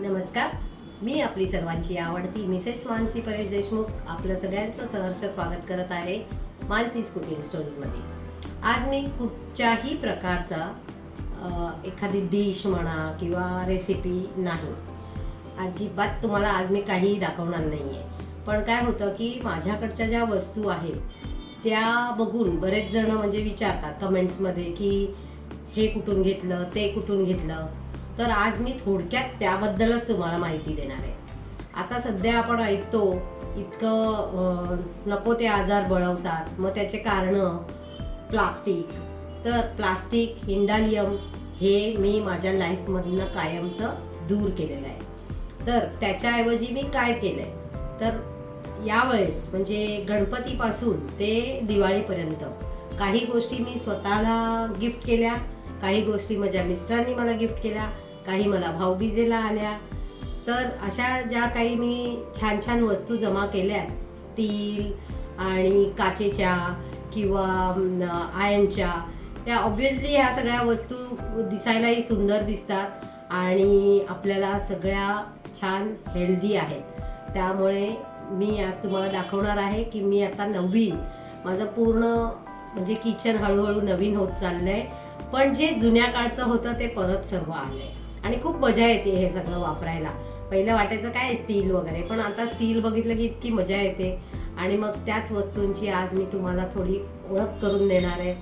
नमस्कार. मी आपली सर्वांची आवडती मिसेस मानसी परेश देशमुख आपलं सगळ्यांचं सहर्ष स्वागत करत आहे मानसीज कुकिंग स्टोरीजमध्ये आज मी कुठच्याही प्रकारचा एखादी डिश म्हणा किंवा रेसिपी नाही. अजिबात तुम्हाला आज मी काहीही दाखवणार नाही आहे पण काय होतं की माझ्याकडच्या ज्या वस्तू आहेत त्या बघून बरेच जण म्हणजे विचारतात कमेंट्समध्ये की हे कुठून घेतलं ते कुठून घेतलं. तर आज मी थोडक्यात त्याबद्दलच तुम्हाला माहिती देणार आहे. आता सध्या आपण ऐकतो इतकं नको ते आजार बळवतात. मग त्याचे कारणं? प्लास्टिक. तर प्लास्टिक हिंडालियम हे मी माझ्या लाईफमधनं कायमचं दूर केलेलं आहे. तर त्याच्याऐवजी मी काय केलं आहे तर यावेळेस म्हणजे गणपतीपासून ते दिवाळीपर्यंत काही गोष्टी मी स्वतःला गिफ्ट केल्या काही गोष्टी माझ्या मिस्टरांनी मला गिफ्ट केल्या काही मला भाऊबीजेला आल्या. तर अशा ज्या काही मी छान छान वस्तू जमा केल्या स्टील आणि काचेच्या किंवा आयनच्या त्या ऑब्वियसली ह्या सगळ्या वस्तू दिसायलाही सुंदर दिसतात आणि आपल्याला सगळ्या छान हेल्दी आहेत. त्यामुळे मी आज तुम्हाला दाखवणार आहे की मी आता नवीन माझं पूर्ण म्हणजे किचन हळूहळू नवीन होत चाललं आहे पण जे जुन्या काळचं होतं ते परत सर्व आलंय. आणि खूप मजा येते हे सगळं वापरायला. पहिलं वाटायचं काय स्टील वगैरे पण आता स्टील बघितलं की इतकी मजा येते. आणि मग त्याच वस्तूंची आज मी तुम्हाला थोडी ओळख करून देणार आहे.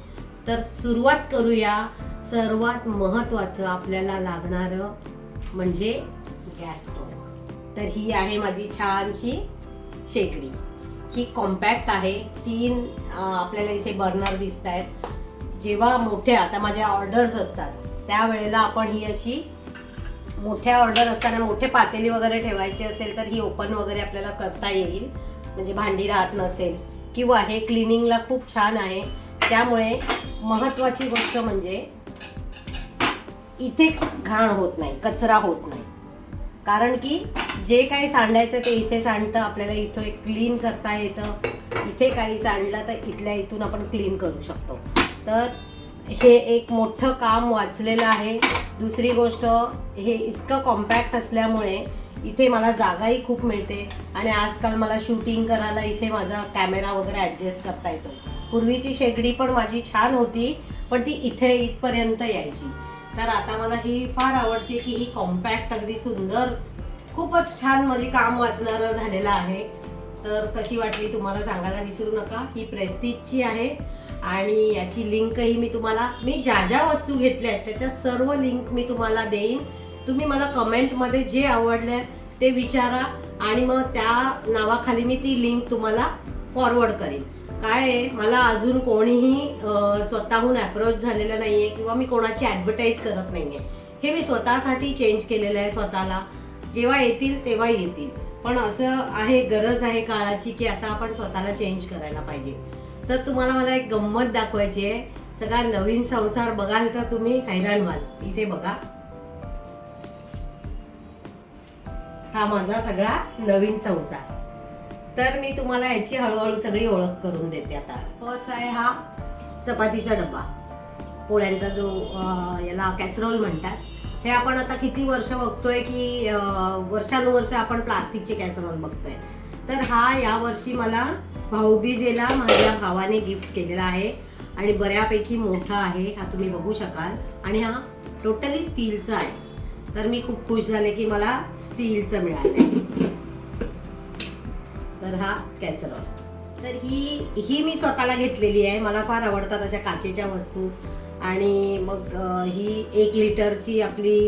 तर सुरुवात करूया. सर्वात महत्त्वाचं आपल्याला लागणारं म्हणजे गॅस स्टोव तर ही आहे माझी छानशी शेगडी. ही कॉम्पॅक्ट आहे. तीन आपल्याला इथे बर्नर दिसत आहेत जेव्हा मोठ्या आता माझ्या ऑर्डर्स असतात. त्यावेळेला आपण ही अशी मोठ्या ऑर्डर असताना मोठे पातेली वगैरे ठेवायची असेल तर ही ओपन वगैरे आपल्याला करता येईल. म्हणजे भांडी राहत नसेल. किंवा हे क्लिनिंगला खूप छान आहे. त्यामुळे महत्त्वाची गोष्ट म्हणजे इथे घाण होत नाही कचरा होत नाही. कारण की जे काही सांडायचं ते इथे सांडतं आपल्याला इथं क्लीन करता येतं. इथे काही सांडलं तर इथल्या इथून आपण क्लीन करू शकतो. तर हे एक मोठं काम वाचलेलं आहे. दुसरी गोष्ट हे इतकं कॉम्पॅक्ट असल्यामुळे इथे मला जागाही खूप मिळते आणि आजकाल मला शूटिंग करायला इथे माझा कॅमेरा वगैरे ॲडजस्ट करता येतो. पूर्वीची शेगडी पण माझी छान होती पण ती इथे इथपर्यंत यायची. तर आता मला ही फार आवडते की ही कॉम्पॅक्ट अगदी सुंदर खूपच छान माझी काम वाचणारं झालेलं आहे. तर कशी वाटली तुम्हाला सांगायला विसरू नका. ही प्रेस्टिजची आहे आणि याची लिंकही मी तुम्हाला मी ज्या ज्या वस्तू घेतल्या आहेत त्याच्या सर्व लिंक मी तुम्हाला देईन. तुम्ही मला कमेंटमध्ये जे आवडले ते विचारा आणि मग त्या नावाखाली मी ती लिंक तुम्हाला फॉरवर्ड करेन. काय मला अजून कोणीही स्वतःहून अप्रोच झालेलं नाही आहे किंवा मी कोणाची ॲडव्हर्टाईज करत नाही आहे हे मी स्वतःसाठी चेंज केलेलं आहे स्वतःला. जेव्हा येतील तेव्हा येतील. पण असं आहे गरज आहे काळाची की आता आपण स्वतःला चेंज करायला पाहिजे. तर तुम्हाला मला एक गंमत दाखवायची आहे. सगळा नवीन संसार बघाल तर तुम्ही हैराण व्हाल. इथे बघा. हा माझा सगळा नवीन संसार. तर मी तुम्हाला याची हळूहळू सगळी ओळख करून देते आता. फर्स्ट आहे हा चपातीचा डब्बा. पोळ्यांचा जो याला कॅसरोल म्हणतात. हे आपण आता किती वर्ष बघतोय की वर्षानुवर्ष आपण प्लास्टिकचे कॅसरॉल बघतोय. तर हा यावर्षी मला भाऊबीजेला माझ्या भावाने गिफ्ट केलेला आहे आणि बऱ्यापैकी मोठा आहे हा तुम्ही बघू शकाल. आणि हा टोटली स्टीलचा आहे. तर मी खूप खुश झाले की मला स्टीलचं मिळालं तर हा कॅसरॉल तर ही ही मी स्वतःला घेतलेली आहे. मला फार आवडतात अशा काचेच्या वस्तू. आणि मग ही एक लिटरची आपली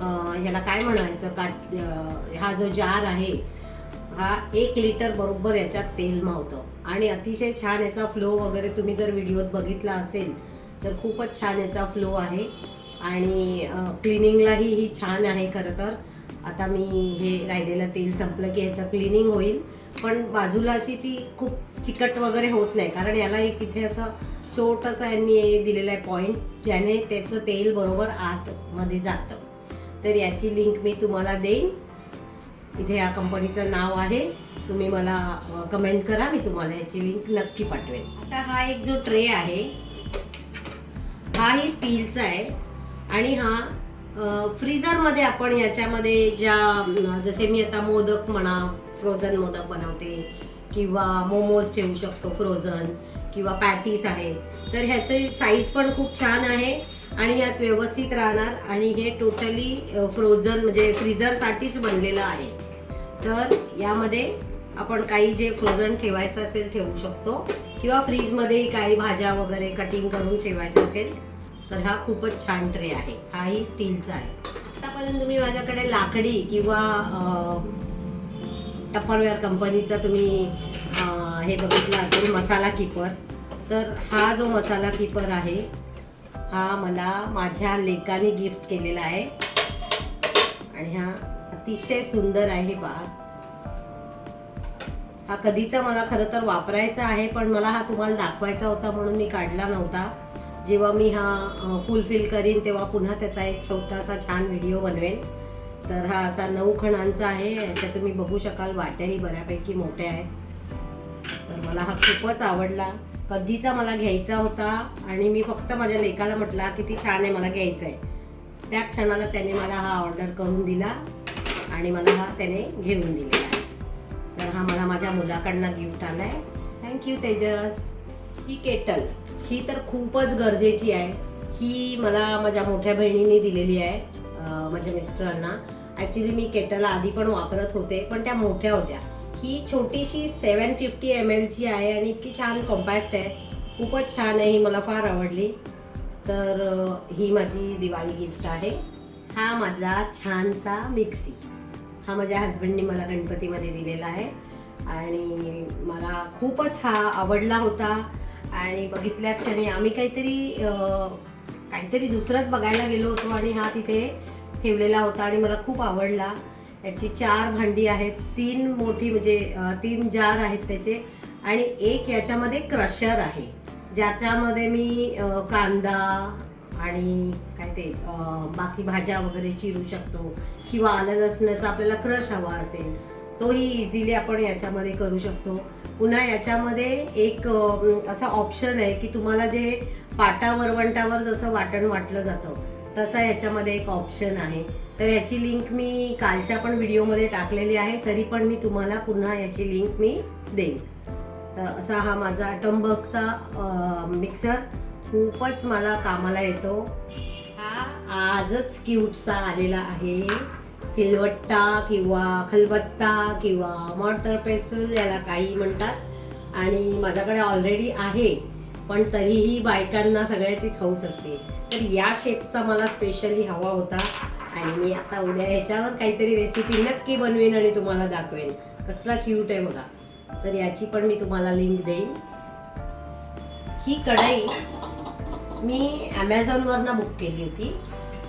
ह्याला काय म्हणायचं? का हा जो जार आहे हा एक लिटर बरोबर याच्यात तेल मावतं. आणि अतिशय छान याचा फ्लो वगैरे तुम्ही जर व्हिडिओत बघितला असेल तर खूपच छान याचा फ्लो आहे. आणि क्लिनिंगलाही ही छान आहे खरं तर. आता मी हे राहिलेलं तेल संपलं की ह्याचं क्लिनिंग होईल. पण बाजूला अशी ती खूप चिकट वगैरे होत नाही. कारण याला एक इथे असं छोटासा यांनी दिलेला आहे पॉईंट ज्याने त्याचं तेल बरोबर आतमध्ये जातं. तर याची लिंक मी तुम्हाला देईन. इथे या कंपनीचं नाव आहे. तुम्ही मला कमेंट करा. मी तुम्हाला याची लिंक नक्की पाठवेन. आता हा एक जो ट्रे आहे हाही स्टीलचा आहे. आणि हा फ्रीझरमध्ये आपण याच्यामध्ये ज्या जसे मी आता मोदक म्हणा फ्रोझन मोदक बनवते किंवा मोमोज ठेवू शकतो फ्रोझन किंवा पॅटीस आहेत. तर ह्याचे साईज पण खूप छान आहे आणि यात व्यवस्थित राहणार आणि हे टोटली फ्रोझन म्हणजे फ्रीझरसाठीच बनलेलं आहे. तर यामध्ये आपण काही जे फ्रोझन ठेवायचं असेल ठेवू शकतो. किंवा फ्रीजमध्ये काही भाज्या वगैरे कटिंग करून ठेवायचं असेल तर हा खूपच छान ट्रे आहे. हाही स्टीलचा आहे. आतापर्यंत तुम्ही माझ्याकडे लाकडी किंवा टप्परवेअर कंपनीचा तुम्ही हे बघितलं असेल मसाला किपर तर हा जो मसाला किपर आहे हा मला माझ्या लेकाने गिफ्ट केलेला आहे. आणि हा अतिशय सुंदर आहे बा हा कधीचा मला खरं तर वापरायचा आहे पण मला हा तुम्हाला दाखवायचा होता म्हणून मी काढला नव्हता. जेव्हा मी हा फुलफिल करीन तेव्हा पुन्हा त्याचा एक छोटासा छान व्हिडिओ बनवेन. तर हा असा नऊ खणांचा आहे याच्यात तुम्ही बघू शकाल वाट्याही बऱ्यापैकी मोठ्या आहेत. तर मला हा खूपच आवडला. कधीचा मला घ्यायचा होता आणि मी फक्त माझ्या लेकाला म्हटला किती छान आहे मला घ्यायचा आहे त्या क्षणाला त्याने मला हा ऑर्डर करून दिला आणि मला हा त्याने घेऊन दिलेला आहे. तर हा मला माझ्या मुलाकडनं गिफ्ट आला आहे थँक्यू तेजस. ही केटल ही तर खूपच गरजेची आहे. ही मला माझ्या मोठ्या बहिणीने दिलेली आहे माझ्या मिस्टरांना. ॲक्च्युली मी केटल आधी पण वापरत होते पण त्या मोठ्या होत्या. ही छोटीशी सेवन फिफ्टी एम एलची आहे आणि इतकी छान कॉम्पॅक्ट आहे. खूपच छान आहे ही मला फार आवडली. तर ही माझी दिवाळी गिफ्ट आहे. हा माझा छानसा मिक्सी हा माझ्या हजबंडनी मला गणपतीमध्ये दिलेला आहे. आणि मला खूपच हा आवडला होता. आणि बघितल्या क्षणी आम्ही काहीतरी काहीतरी दुसरंच बघायला गेलो होतो आणि हा तिथे ठेवलेला होता आणि मला खूप आवडला. याची चार भांडी आहेत तीन मोठी म्हणजे तीन जार आहेत त्याचे आणि एक याच्यामध्ये क्रशर आहे. ज्याच्यामध्ये मी कांदा आणि काय ते बाकी भाज्या वगैरे चिरू शकतो किंवा आलं लसणाचा आपल्याला क्रश हवा असेल तोही इझिली आपण याच्यामध्ये करू शकतो. पुन्हा याच्यामध्ये एक असा ऑप्शन आहे की तुम्हाला जे पाटा वरवंटावर जसं वाटण वाटलं जातं तसा याच्यामध्ये एक ऑप्शन आहे. तर याची लिंक मी कालच्या पण व्हिडिओमध्ये टाकलेली आहे तरी पण मी तुम्हाला पुन्हा याची लिंक मी देईन. तर असा हा माझा टंबकचा मिक्सर खूपच मला कामाला येतो. हा आजच क्यूटचा आलेला आहे. सिलवट्टा किंवा खलबत्ता किंवा मॉटर पेसूल याला काही म्हणतात. आणि माझ्याकडे ऑलरेडी आहे. पण तरीही बायकांना सगळ्याचीच हौस असते. तर या शेपचा मला स्पेशली हवा होता. आणि मी आता उद्या ह्याच्यावर काहीतरी रेसिपी नक्की बनवेन आणि तुम्हाला दाखवेन. कसला क्यूट आहे बघा. तर याची पण मी तुम्हाला लिंक देईन. ही कढाई मी ॲमेझॉनवरनं बुक केली होती.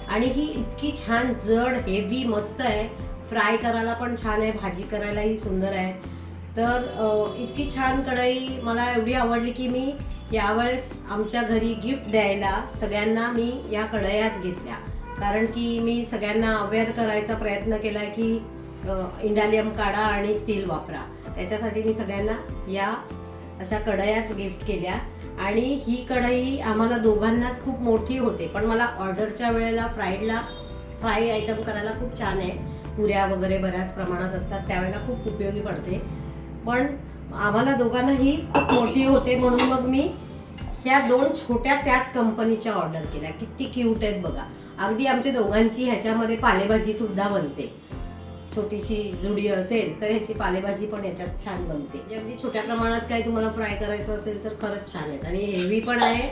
आणि ही इतकी छान जड हेवी मस्त आहे. फ्राय करायला पण छान आहे भाजी करायलाही सुंदर आहे. तर इतकी छान कढई मला एवढी आवडली की मी यावेळेस आमच्या घरी गिफ्ट द्यायला सगळ्यांना मी या कढयाच घेतल्या. कारण की मी सगळ्यांना अवेअर करायचा प्रयत्न केला की इंडालियम काढा आणि स्टील वापरा. त्याच्यासाठी मी सगळ्यांना या अशा कढयाच गिफ्ट केल्या. आणि ही कढई आम्हाला दोघांनाच खूप मोठी होते पण मला ऑर्डरच्या वेळेला फ्राईडला फ्राय आयटम करायला खूप छान आहे. पुऱ्या वगैरे बऱ्याच प्रमाणात असतात त्यावेळेला खूप उपयोगी पडते. पण आम्हाला दोघांनाही खूप मोठी होते म्हणून मग मी ह्या दोन छोट्या त्याच कंपनीच्या ऑर्डर केल्या. किती क्यूट आहेत बघा. अगदी आमच्या दोघांची ह्याच्यामध्ये पालेभाजी सुद्धा बनते. छोटीशी जुडी असेल तर ह्याची पालेभाजी पण याच्यात छान बनते. म्हणजे अगदी छोट्या प्रमाणात काही तुम्हाला फ्राय करायचं असेल तर खरंच छान आहेत. आणि हेवी पण आहे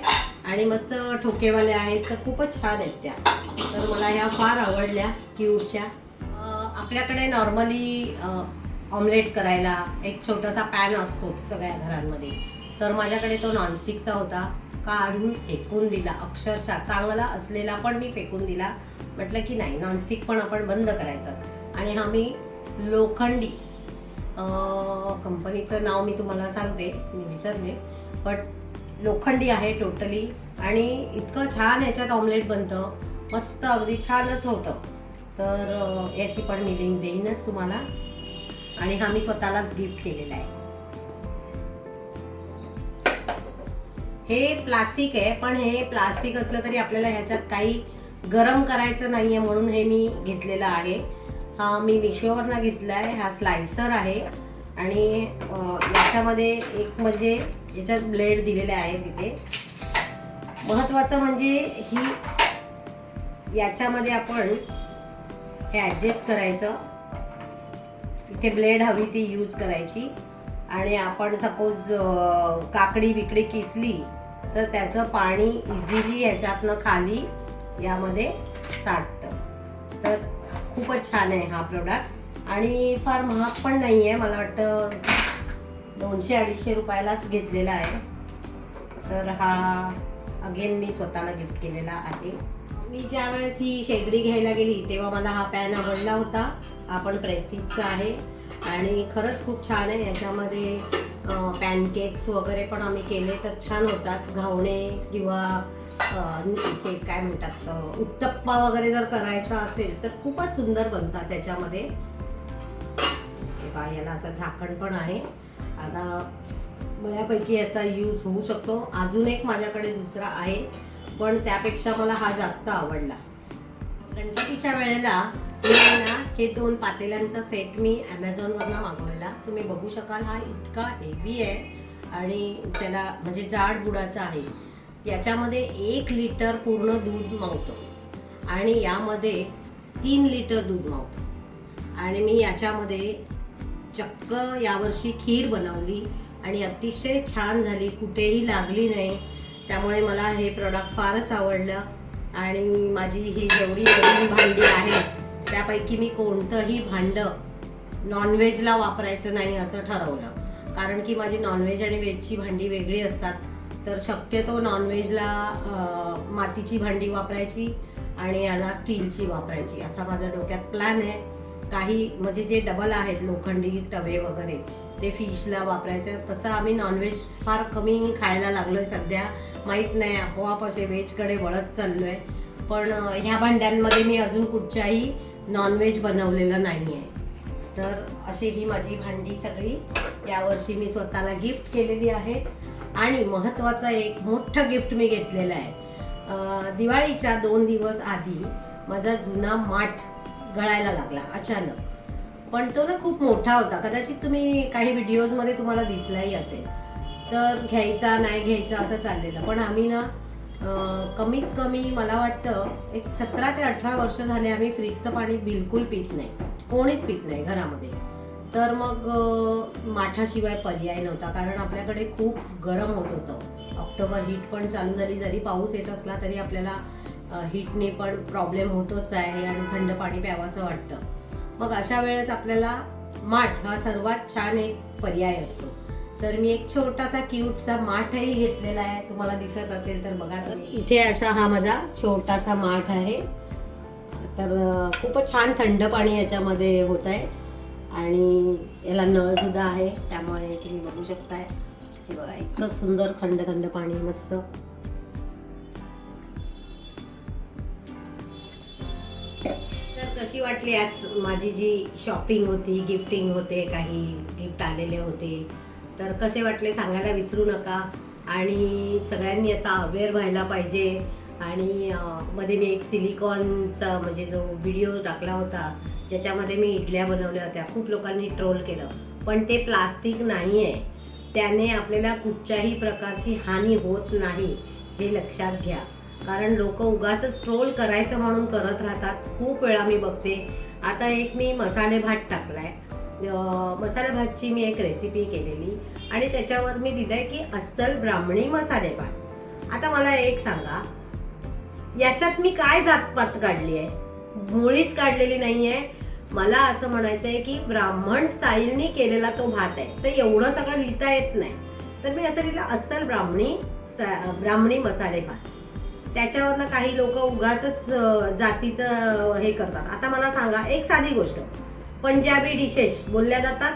आणि मस्त ठोकेवाल्या आहेत. तर खूपच छान आहेत त्या. तर मला ह्या फार आवडल्या क्यूटच्या आपल्याकडे नॉर्मली ऑमलेट करायला एक छोटासा पॅन असतोच सगळ्या घरांमध्ये. तर माझ्याकडे तो नॉनस्टिकचा होता. काढून फेकून दिला. अक्षरशः चांगला असलेला पण मी फेकून दिला. म्हटलं की नाही नॉनस्टिक पण आपण बंद करायचं. आणि हा मी लोखंडी कंपनीचं नाव मी तुम्हाला सांगते. मी विसरले. बट लोखंडी आहे टोटली. आणि इतकं छान याच्यात ऑमलेट बनतं. मस्त अगदी छानच होतं. तर याची पण मी लिंक देईनच तुम्हाला. आणि हा मी स्वतःलाच गिफ्ट केलेला आहे. हे प्लास्टिक आहे पण हे प्लास्टिक असलं तरी आपल्याला ह्याच्यात काही गरम करायचं नाही आहे म्हणून हे मी घेतलेलं आहे. हा मी मिशोवरनं घेतला आहे हा स्लायसर आहे. आणि याच्यामध्ये एक म्हणजे याच्यात ब्लेड दिलेले आहे तिथे महत्त्वाचं म्हणजे ही याच्यामध्ये आपण हे ॲडजस्ट करायचं. इथे ब्लेड हवी ती यूज करायची. आणि आपण सपोज काकडी बिकडी किसली तर त्याचं पाणी इझिली ह्याच्यातनं खाली यामध्ये साठतं. तर खूपच छान आहे हा प्रोडक्ट आणि फार महाग पण नाही आहे मला वाटतं दोनशे अडीचशे रुपयालाच घेतलेला आहे. तर हा अगेन मी स्वतःला गिफ्ट केलेला आहे. मी ज्या वेळेस ही शेगडी घ्यायला गेली तेव्हा मला हा पॅन आवडला होता. हा पण प्रेस्टिजचा आहे. आणि खरंच खूप छान आहे. याच्यामध्ये पॅनकेक्स वगैरे पण आम्ही केले तर छान होतात. घावणे किंवा ते काय म्हणतात उत्तप्पा वगैरे जर करायचा असेल तर खूपच सुंदर बनतात त्याच्यामध्ये. बा याला असं झाकण पण आहे. आता बऱ्यापैकी याचा यूज होऊ शकतो. अजून एक माझ्याकडे दुसरा आहे. पण त्यापेक्षा मला हा जास्त आवडला. गणपतीच्या वेळेला ना हे दोन पातेल्यांचा सेट मी ॲमेझॉनवरनं मागवलेला तुम्ही बघू शकाल हा इतका हेवी आहे आणि त्याला म्हणजे जाड बुडाचा आहे. याच्यामध्ये एक लिटर पूर्ण दूध मावतं आणि यामध्ये तीन लिटर दूध मावतं. आणि मी याच्यामध्ये चक्क यावर्षी खीर बनवली आणि अतिशय छान झाली कुठेही लागली नाही. त्यामुळे मला हे प्रॉडक्ट फारच आवडलं. आणि माझी ही जेवढी नवीन भांडी आहेत त्यापैकी मी कोणतंही भांडं नॉनव्हेजला वापरायचं नाही असं ठरवलं. कारण की माझी नॉनव्हेज आणि व्हेजची भांडी वेगळी असतात. तर शक्यतो नॉनव्हेजला मातीची भांडी वापरायची आणि याला स्टीलची वापरायची. असा माझा डोक्यात प्लॅन आहे. काही म्हणजे जे डबल आहेत लोखंडी तवे वगैरे ते फिशला वापरायचं. तसं आम्ही नॉनव्हेज फार कमी खायला लागलो आहे सध्या. माहीत नाही आपोआप असे व्हेजकडे वळत चाललो आहे पण ह्या भांड्यांमध्ये मी अजून कुठच्याही नॉनव्हेज बनवलेलं नाही आहे. तर अशी ही माझी भांडी सगळी. यावर्षी मी स्वतःला गिफ्ट केलेली आहे. आणि महत्त्वाचं एक मोठं गिफ्ट मी घेतलेलं आहे. दिवाळीच्या दोन दिवस आधी माझा जुना माठ गळायला लागला अचानक. पण तो ना खूप मोठा होता. कदाचित तुम्ही काही व्हिडिओजमध्ये तुम्हाला दिसलाही असेल. तर घ्यायचा नाही घ्यायचा असं चाललेलं. पण आम्ही ना कमीत कमी मला वाटतं एक सतरा ते अठरा वर्ष झाले आम्ही फ्रीजचं पाणी बिलकुल पित नाही. कोणीच पित नाही घरामध्ये. तर मग माठाशिवाय पर्याय नव्हता. कारण आपल्याकडे खूप गरम होत होतं. ऑक्टोबर हीट पण चालू झाली. जरी पाऊस येत असला तरी आपल्याला हीटने पण प्रॉब्लेम होतोच आहे आणि थंड पाणी प्यावंसं वाटतं. मग अशा वेळेस आपल्याला माठ हा सर्वात छान एक पर्याय असतो. तर मी एक छोटासा क्यूटचा माठही घेतलेला आहे. तुम्हाला दिसत असेल तर बघा इथे असा हा माझा छोटासा माठ आहे. तर खूपच छान थंड पाणी याच्यामध्ये होत आहे आणि याला नळ सुद्धा आहे. त्यामुळे तुम्ही बघू शकताय. हे बघा इतकं सुंदर थंड थंड पाणी मस्त. तर कशी वाटली आज माझी जी शॉपिंग होती गिफ्टिंग होते काही गिफ्ट आलेले होते? तर कसे वाटले सांगायला विसरू नका. आणि सगळ्यांनी आता अवेअर व्हायला पाहिजे. आणि मध्ये मी एक सिलिकॉनचा म्हणजे जो व्हिडिओ टाकला होता ज्याच्यामध्ये मी इडल्या बनवल्या होत्या. खूप लोकांनी ट्रोल केलं. पण ते प्लास्टिक नाही आहे त्याने आपल्याला कुठच्याही प्रकारची हानी होत नाही हे लक्षात घ्या. कारण लोक उगाच ट्रोल करायचं म्हणून करत राहतात. खूप वेळा मी बघते. आता एक मी मसाले भात टाकला आहे मसाला भातची मी एक रेसिपी केलेली. आणि त्याच्यावर मी दिलंय की अस्सल ब्राह्मणी मसाले भात. आता मला एक सांगा. याच्यात मी काय जातपात काढली आहे? मुळीच काढलेली नाही आहे मला असं म्हणायचं आहे की ब्राह्मण स्टाईलनी केलेला तो भात आहे. तर एवढं सगळं लिहिता येत नाही. तर मी असं लिहिलं अस्सल ब्राह्मणी स्टा- ब्राह्मणी मसाले भात. त्याच्यावरनं काही लोक उगाच जातीचं हे करतात. आता मला सांगा एक साधी गोष्ट. पंजाबी डिशेस बोलल्या जातात.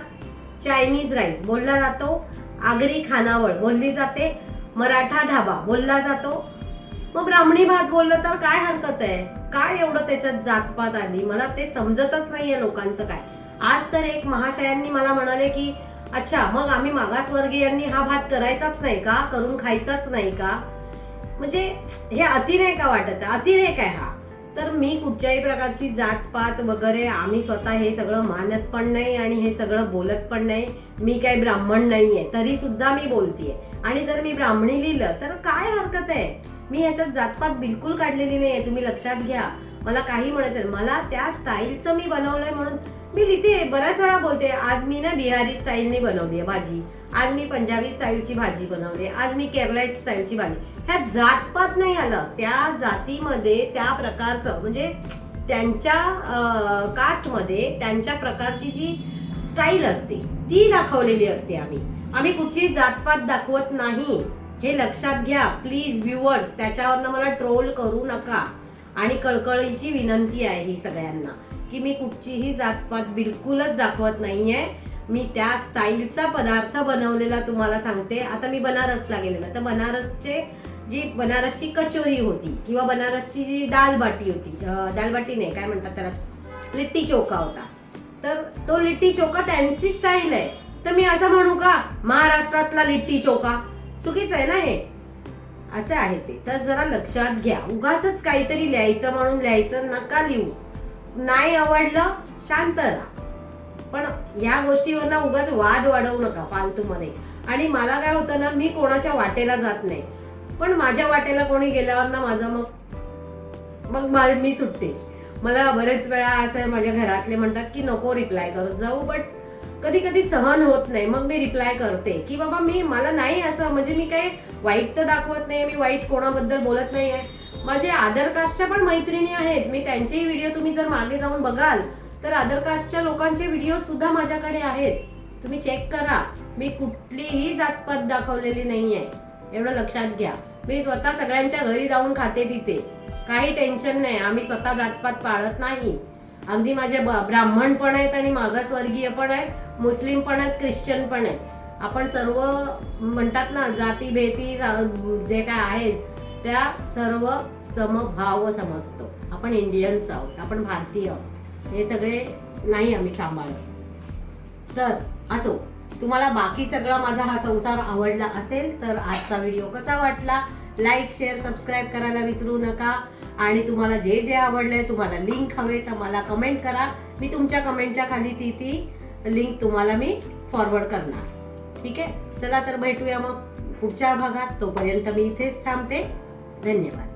चायनीज राईस बोलला जातो. आगरी खानावळ बोलली जाते. मराठा ढाबा बोलला जातो. मग ब्राह्मणी भात बोललं तर काय हरकत आहे? काय एवढं त्याच्यात जातपात आली? मला ते समजतच नाहीये लोकांचं काय. आज तर एक महाशयांनी मला म्हणाले की अच्छा मग आम्ही मागासवर्गीयांनी हा भात करायचाच नाही का? करून खायचाच नाही का? म्हणजे हे अतिरेक का वाटत आहे. अतिरेक आहे हा. तर मी कुठच्याही प्रकारची जातपात वगैरे आम्ही स्वतः हे सगळं मानत पण नाही आणि हे सगळं बोलत पण नाही. मी काही ब्राह्मण नाहीये तरी सुद्धा मी बोलतीये. आणि जर मी ब्राह्मणी लिहिलं तर काय हरकत आहे? मी ह्याच्यात जातपात बिलकुल काढलेली नाही आहे तुम्ही लक्षात घ्या. मला काही म्हणायचं मला त्या स्टाईलचं मी बनवलंय म्हणून मी लिहिते बऱ्याच वेळा बोलते आज मी ना बिहारी स्टाईलने बनवली आहे भाजी. आज मी पंजाबी स्टाईलची भाजी बनवली आहे. आज मी केरलाईट स्टाईलची भाजी. ह्या जातपात नाही आलं. त्या जातीमध्ये त्या प्रकारचं म्हणजे त्यांच्या कास्टमध्ये त्यांच्या प्रकारची जी स्टाईल असते ती दाखवलेली असते आम्ही. आम्ही कुठची जातपात दाखवत नाही. हे लक्षात घ्या प्लीज व्ह्युअर्स त्याच्यावरनं मला ट्रोल करू नका. आणि कळकळीची विनंती आहे ही सगळ्यांना. की मी कुठचीही जातपात बिलकुलच दाखवत नाही आहे मी त्या स्टाईलचा पदार्थ बनवलेला तुम्हाला सांगते. आता मी बनारसला गेलेला. तर बनारसचे जी बनारसची कचोरी होती किंवा बनारसची जी दाल बाटी होती दाल बाटी नाही काय म्हणतात त्याला? लिट्टी चोका होता. तर तो लिट्टी चोका त्यांची स्टाईल आहे. तर मी असं म्हणू का? महाराष्ट्रातला लिट्टी चोका चुकीचं आहे ना हे? असं आहे ते. तर जरा लक्षात घ्या. उगाच काहीतरी लिहायचं म्हणून लिहायचं नका लिहू. नाही आवडलं शांत राहा. पण या गोष्टीवरनं उगाच वाद वाढवू नका फालतूमध्ये. आणि मला काय होतं ना मी कोणाच्या वाटेला जात नाही. पण माझ्या वाटेला कोणी गेल्यावर ना माझं मग मग मा- मी सुटते. मला बरेच वेळा असं माझ्या घरातले म्हणतात की नको रिप्लाय करत जाऊ बट कधी कधी सहन होत नाही. मग मी रिप्लाय करते. की बाबा मी मला नाही असं म्हणजे मी काही वाईट तर दाखवत नाही मी वाईट कोणाबद्दल बोलत नाही आहे माझे आधार कास्टच्या पण मैत्रिणी आहेत. मी त्यांचेही व्हिडिओ तुम्ही जर मागे जाऊन बघाल तर आदरकास्टच्या लोकांचे व्हिडिओ सुद्धा माझ्याकडे आहेत. तुम्ही चेक करा. मी कुठलीही जातपात दाखवलेली नाही आहे एवढं लक्षात घ्या. मी स्वतः सगळ्यांच्या घरी जाऊन खाते पिते. काही टेन्शन नाही. आम्ही स्वतः जातपात पाळत नाही. अगदी माझे ब्राह्मण पण आहेत आणि मागासवर्गीय पण आहेत. मुस्लिम पण आहेत ख्रिश्चन पण आहेत. आपण सर्व म्हणतात ना जाती भेती जे काय आहेत त्या सर्व समभाव समजतो. आपण इंडियन्स आहोत आपण भारतीय आहोत. हे सगळे नाही आम्ही सांभाळत. तर असो तुम्हाला बाकी सगळा माझा हा संसार आवडला असेल तर आजचा व्हिडिओ कसा वाटला? लाईक शेअर सबस्क्राईब करायला विसरू नका. आणि तुम्हाला जे जे आवडलंय तुम्हाला लिंक हवे तर मला कमेंट करा. मी तुमच्या कमेंटच्या खाली ती ती लिंक तुम्हाला मी फॉरवर्ड करणार. ठीक आहे? चला तर भेटूया मग पुढच्या भागात. तोपर्यंत मी इथेच थांबते. धन्यवाद.